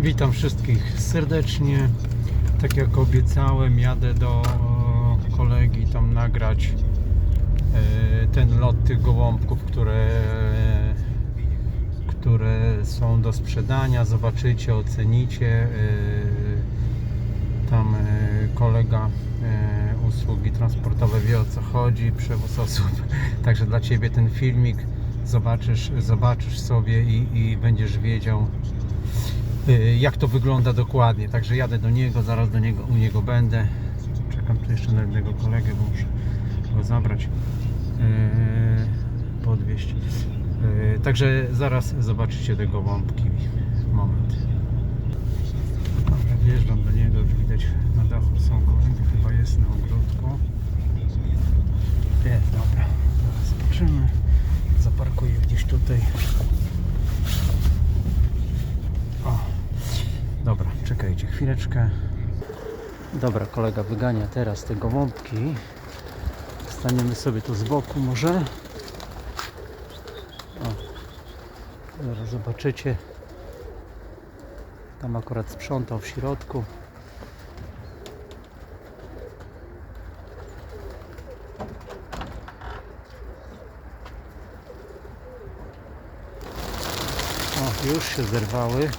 Witam wszystkich serdecznie. Tak jak obiecałem, jadę do kolegi tam nagrać e, ten lot tych gołąbków, które, które są do sprzedania. Zobaczycie, ocenicie. E, Tam e, kolega e, usługi transportowe wie o co chodzi, przewóz osób. Także dla Ciebie ten filmik zobaczysz, zobaczysz sobie i, i będziesz wiedział jak to wygląda dokładnie. Także jadę do niego, zaraz do niego, u niego będę. Czekam tu jeszcze na jednego kolegę, bo muszę go zabrać, yy, podwieźć. Yy, także zaraz zobaczycie te gołąbki. Moment. Dobra, wjeżdżam do niego, już widać na dachu są gołębie, chyba jest na ogródku. Jest, dobra. Zaraz zobaczymy. Zaparkuję gdzieś tutaj. O, dobra, czekajcie chwileczkę. Dobra, kolega wygania teraz te gołąbki. Staniemy sobie tu z boku może. O, zaraz zobaczycie. Tam akurat sprzątał w środku. O, już się zerwały.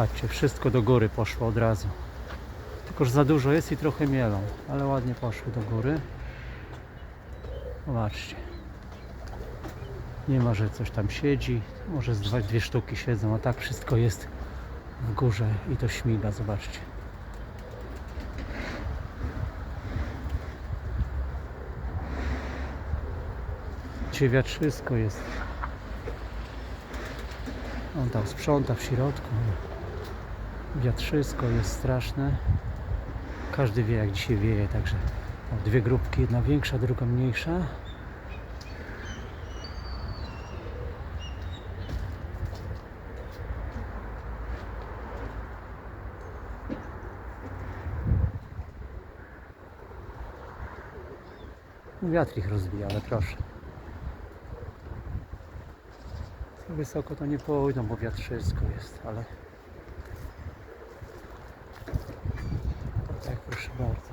Patrzcie, wszystko do góry poszło od razu. Tylko, że za dużo jest i trochę mielą, ale ładnie poszły do góry. Zobaczcie. Nie ma, że coś tam siedzi. Może z dwa, dwie sztuki siedzą, a tak wszystko jest w górze i to śmiga, zobaczcie. Dzisiaj wiatrzysko jest. On tam sprząta w środku. Wiatrzysko jest straszne. Każdy wie jak dzisiaj wieje, także dwie grupki, jedna większa, druga mniejsza. Wiatr ich rozbija, ale proszę. Wysoko to nie pójdą, bo wiatrzysko jest, ale tak proszę bardzo.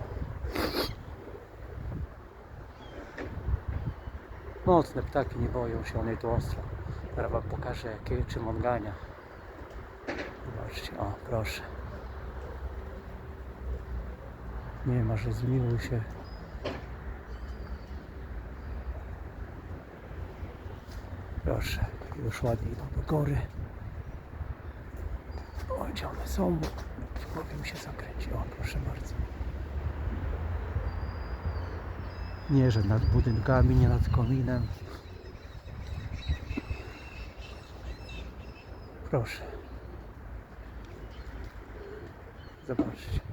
Mocne ptaki nie boją się, one tu ostro. Teraz wam pokażę jakie, czym on gania. Zobaczcie, o proszę. Nie ma, że zmiłuj się. Proszę, już ładnie idą do góry. O, gdzie one są? Mi się zakręci. O, proszę bardzo. Nie, że nad budynkami, nie nad kominem. Proszę. Zobaczcie.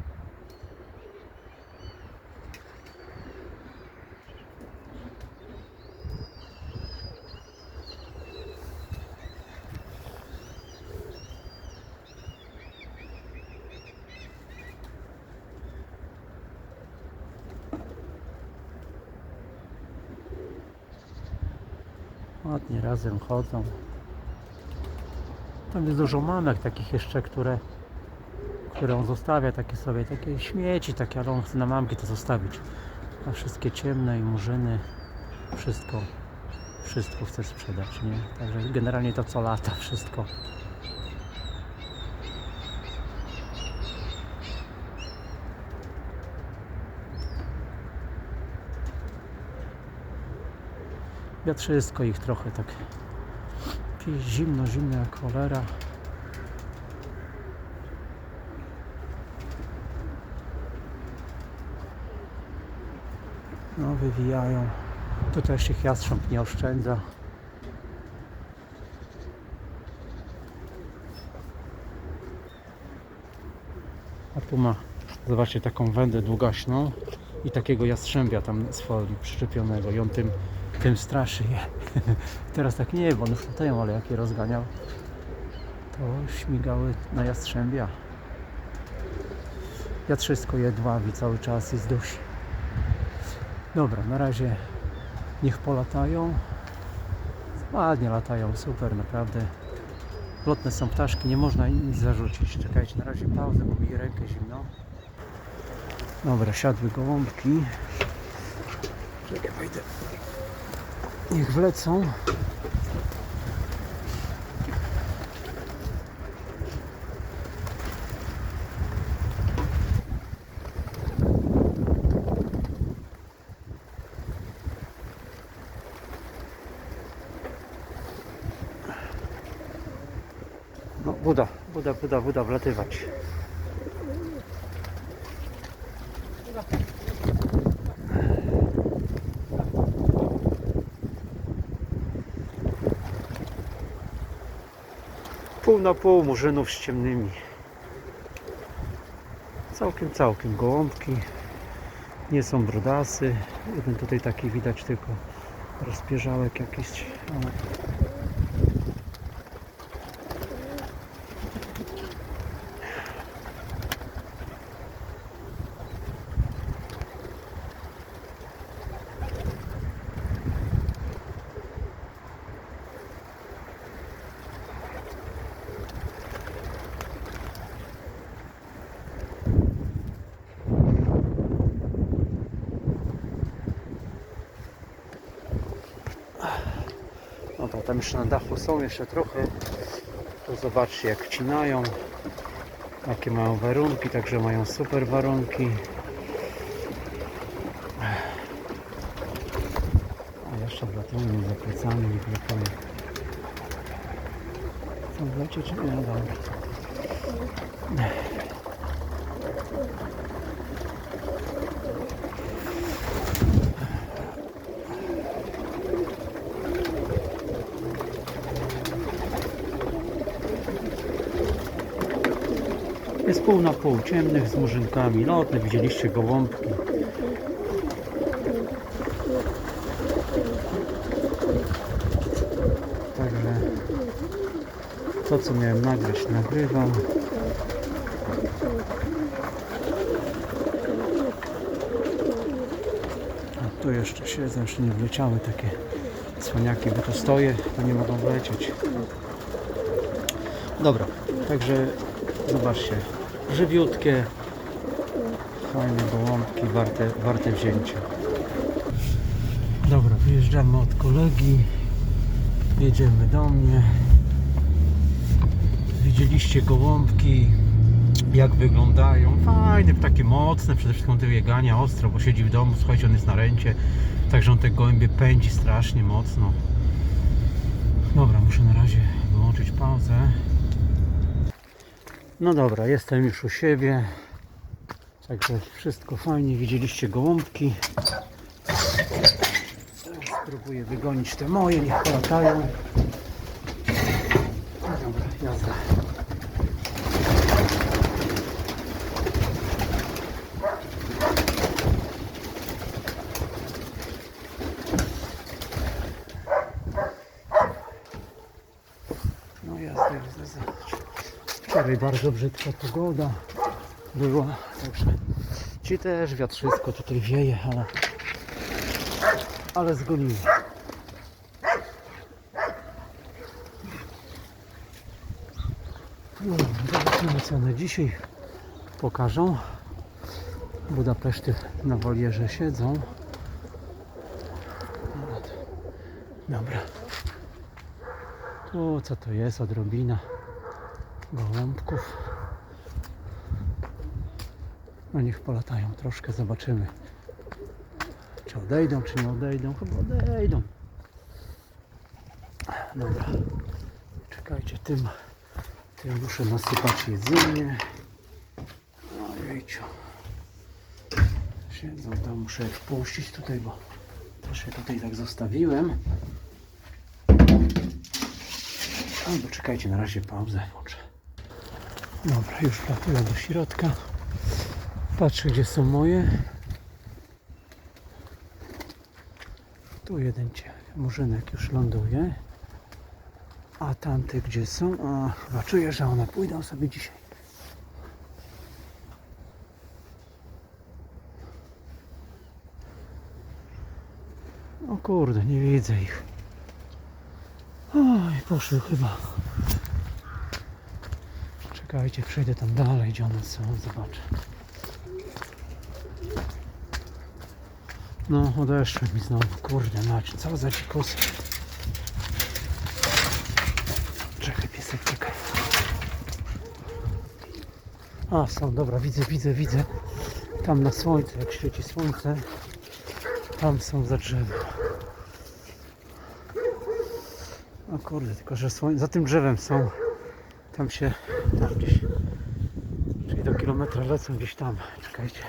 Ładnie razem chodzą. Tam jest dużo mamek takich jeszcze, które, które on zostawia, takie sobie, takie śmieci, takie, ale on chce na mamki to zostawić. A wszystkie ciemne i murzyny, wszystko, wszystko chce sprzedać, nie? Także generalnie to co lata, wszystko. Wiatrzysko ich trochę tak zimno, zimno jak cholera. No wywijają. Tutaj się jastrząb nie oszczędza. A tu ma, zobaczcie, taką wędę długaśną i takiego jastrzębia tam z folii przyczepionego i on tym, tym straszy je. Teraz tak nie, bo już latają, ale jak je rozganiał, to śmigały na jastrzębia. Jatrzysko je dławi cały czas i zdusi. Dobra, na razie niech polatają. Ładnie latają, super, naprawdę. Lotne są ptaszki, nie można nic zarzucić. Czekajcie, na razie pauzę, bo mi rękę zimno. Dobra, siadły gołąbki. Czekaj, wejdę. Niech wlecą. No, Buda, Buda, Buda, Buda, wlatywać. Pół na pół murzynów z ciemnymi. Całkiem, całkiem gołąbki. Nie są brodasy. Jeden tutaj taki widać tylko rozpierzałek jakiś. Tam jeszcze na dachu są jeszcze trochę. To zobaczcie jak wcinają. Jakie mają warunki, także mają super warunki. A jeszcze wlatują mi za plecami i wlatują. Chcą wlecieć? Nie, no dobra. Jest pół na pół, ciemnych z murzynkami, lotne, widzieliście gołąbki. Także to co miałem nagrać, nagrywam. A tu jeszcze siedzą, jeszcze nie wleciały takie cwaniaki, bo tu stoję, to nie mogą wlecieć. Dobra, także zobaczcie, żywiutkie, fajne gołąbki, warte, warte wzięcia. Dobra, wyjeżdżamy od kolegi, jedziemy do mnie. Widzieliście gołąbki, jak wyglądają. Fajne, takie mocne, przede wszystkim te biegania ostro, bo siedzi w domu, słuchajcie, on jest na ręcie, także on te gołębie pędzi strasznie mocno. Dobra, muszę na razie wyłączyć pauzę. No dobra, jestem już u siebie. Także wszystko fajnie, widzieliście gołąbki. Spróbuję wygonić te moje, niech latają. No dobra, jazda. No jazda, jazda, zobacz. Wczoraj bardzo brzydka pogoda była, także ci też wiatr wszystko tutaj wieje, ale ale zgonili. No, zobaczymy co one dzisiaj pokażą. Budapeszty na wolierze siedzą. Dobra. Tu co to jest? Odrobina gołąbków. No niech polatają troszkę, zobaczymy. Czy odejdą, czy nie odejdą? Chyba odejdą. Dobra. Czekajcie, tym, tym muszę nasypać jedzenie. Ojejciu. Siedzą tam, muszę je wpuścić tutaj, bo też je tutaj tak zostawiłem. Albo czekajcie, na razie pauzę włączę. Dobra, już wlatuję do środka. Patrzę, gdzie są moje. Tu jeden murzynek już ląduje. A tamte gdzie są? A, chyba czuję, że one pójdą sobie dzisiaj. O kurde, nie widzę ich. Oj, poszły chyba. Czekajcie, przejdę tam dalej, gdzie one są, zobaczę. No, odeszły mi znowu, kurde mać, co za dzikusy. Czekaj, piesek, czekaj. A, są, dobra, widzę, widzę, widzę. Tam na słońce, jak świeci słońce, tam są za drzewem. O kurde, tylko że za tym drzewem są. Tam się, tam gdzieś. Czyli do kilometra lecą gdzieś tam. Czekajcie.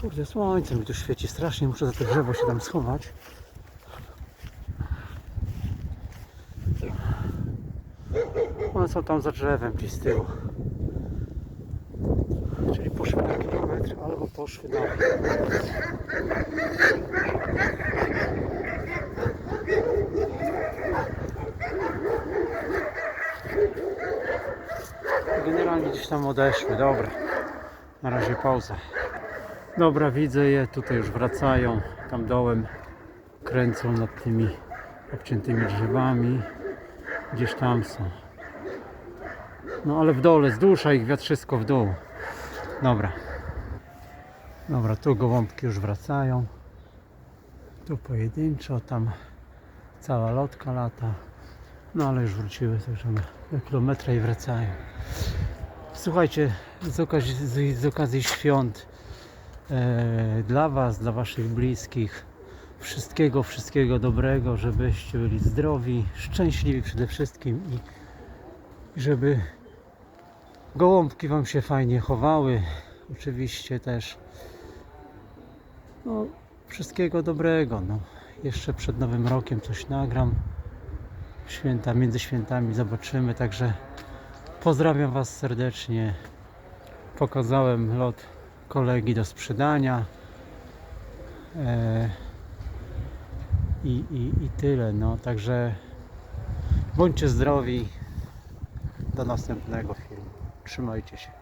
Kurde, słońce mi tu świeci strasznie. Muszę za to drzewo się tam schować. One są tam za drzewem gdzieś z tyłu. Czyli poszły na kilometr albo poszły dalej. Gdzieś tam odeszły, dobra. Na razie pauza. Dobra, widzę je, tutaj już wracają, tam dołem kręcą nad tymi obciętymi drzewami. Gdzieś tam są. No ale w dole, zdusza ich wiatr wszystko w dół. Dobra. Dobra, tu gołąbki już wracają. Tu pojedynczo, tam cała lotka lata. No ale już wróciły, także do kilometra i wracają. Słuchajcie, z okazji, z, okazji świąt e, dla Was, dla Waszych bliskich, wszystkiego, wszystkiego dobrego, żebyście byli zdrowi, szczęśliwi przede wszystkim i żeby gołąbki Wam się fajnie chowały. Oczywiście też no, wszystkiego dobrego. No. Jeszcze przed Nowym Rokiem coś nagram. Święta, między świętami zobaczymy, także pozdrawiam Was serdecznie. Pokazałem lot kolegi do sprzedania. E, i, i, I tyle, no także bądźcie zdrowi. Do następnego filmu. Trzymajcie się.